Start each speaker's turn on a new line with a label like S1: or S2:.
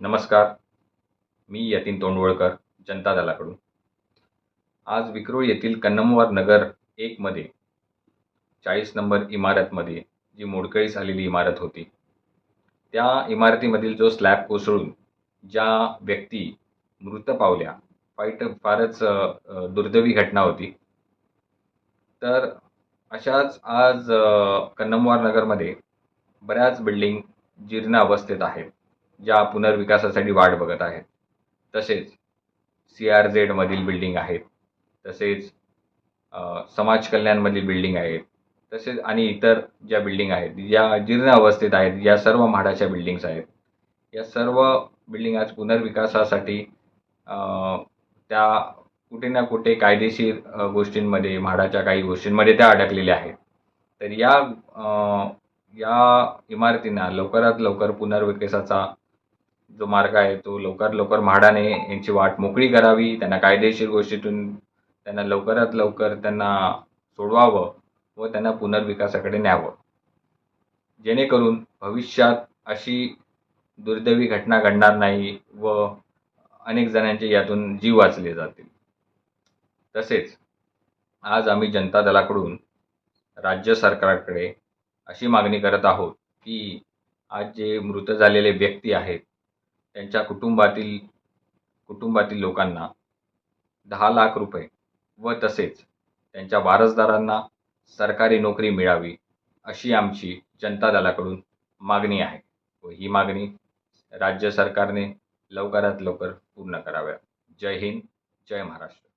S1: नमस्कार. मी यतीन तोंडवळकर जनता दलाकडून. आज विक्रोळ येथील कन्नमवार नगर एकमध्ये चाळीस नंबर इमारतमध्ये जी मोडकळी झालेली इमारत होती त्या इमारतीमधील जो स्लॅब कोसळून ज्या व्यक्ती मृत पावल्या वाईट फारच दुर्दैवी घटना होती. तर अशाच आज कन्नमवार नगरमध्ये बऱ्याच बिल्डिंग जीर्ण अवस्थेत आहेत. ज्या पुनर्विकासासाठी वाट बघत आहेत. तसेच सी आर झेडमधील बिल्डिंग आहेत. तसेच समाज कल्याणमधील बिल्डिंग आहेत. तसेच आणि इतर ज्या बिल्डिंग आहेत ज्या जीर्ण अवस्थेत आहेत या सर्व म्हाडाच्या बिल्डिंग्स आहेत. या सर्व बिल्डिंग आज पुनर्विकासासाठी त्या कुठे ना कुठे कायदेशीर गोष्टींमध्ये म्हाडाच्या काही गोष्टींमध्ये त्या अडकलेल्या आहेत. तर या या इमारतींना लवकरात लवकर पुनर्विकासाचा जो मार्ग आहे तो लवकरात लवकर म्हाडाने यांची वाट मोकळी करावी त्यांना कायदेशीर गोष्टीतून त्यांना लवकरात लवकर त्यांना सोडवावं व त्यांना पुनर्विकासाकडे न्यावं. जेणेकरून भविष्यात अशी दुर्दैवी घटना घडणार नाही व अनेक जणांचे यातून जीव वाचले जातील. तसेच आज आम्ही जनता दलाकडून राज्य सरकारकडे अशी मागणी करत आहोत की आज जे मृत झालेले व्यक्ती आहेत त्यांच्या कुटुंबातील कुटुंबातील लोकांना दहा लाख रुपये व तसेच त्यांच्या वारसदारांना सरकारी नोकरी मिळावी अशी आमची जनता दलाकडून मागणी आहे व ही मागणी राज्य सरकारने लवकरात लवकर पूर्ण कराव्या. जय हिंद जय महाराष्ट्र.